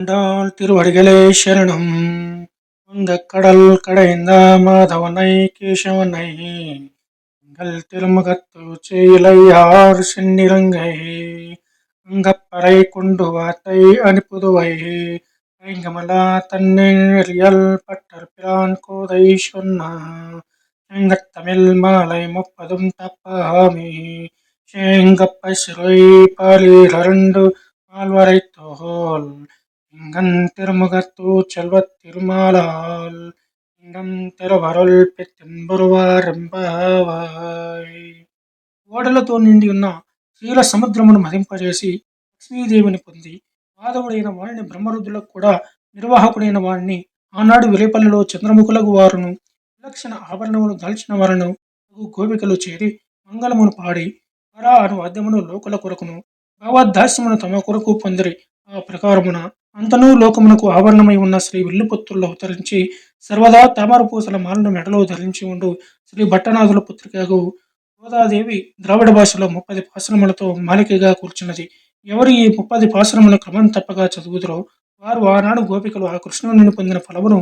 ஆண்டாள் திருவடிகளே சரணம். அந்த கடல் கடைந்த மாதவனை கேசவனை. எங்கள் திருமுகத்து செயலையார் சென்னிலங்கை அங்கப்பறை கொண்டு வார்த்தை அனுப்புதுவை. ஐங்கமலா தன்னெறியல் பட்டர் பிரான் கோதை சொன்னா. செங்கத்தமிழ் மாலை முப்பதும் தப்பாமே. செங்கப்ப சிறை பாலிரண்டு ஆழ்வரை தோல். இங்கன் திருமுகத்து செல்வத் திருமாலால் இங்கம் తిరువరుల్ పెత్తింబరువారింపవాయ్ ఓడలతో నిండి ఉన్న క్షీర సముద్రమును మదింపజేసి లక్ష్మీదేవిని పొంది మాధవుడైన వాణిని బ్రహ్మరుద్రులకు కూడా నిర్వాహకుడైన వాణ్ణి ఆనాడు విలేపల్లిలో చంద్రముఖులకు వారును విలక్షణ ఆభరణములు దాల్చిన వారును తగు గోపికలు చేరి మంగళమును పాడి పరా అను వాద్యమును లోకుల కొరకును భగవద్దాస్యమును తమ కొరకు పొందిరి ఆ ప్రకారమున అంతనూ లోకమునకు ఆవరణమై ఉన్న శ్రీ విల్లుపుత్రులు అవతరించి సర్వదా తామర పూసల మాలను మెడలో ధరించి ఉండు. శ్రీ భట్టనాథుల పుత్రికకు గోదాదేవి ద్రావిడ భాషలో ముప్పది పాశ్రములతో మాలికగా కూర్చున్నది. ఎవరు ఈ ముప్పది పాశ్రముల క్రమం తప్పగా చదువుతురో వారు ఆనాడు గోపికలు ఆ కృష్ణుని పొందిన ఫలమును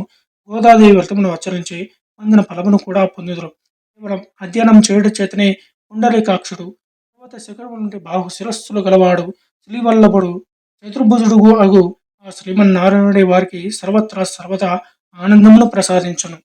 గోదాదేవి వ్రతమును ఆచరించి పొందిన ఫలమును కూడా పొందుదురు. కేవలం అధ్యయనం చేయడం చేతనే పుండరీకాక్షుడు పర్వత శిఖరము నుండి బాహు శిరస్సులు గలవాడు శ్రీవల్లభుడు చతుర్భుజుడు అగు ఆ శ్రీమన్నారాయణుడి వారికి సర్వత్రా సర్వదా ఆనందమును ప్రసాదించును.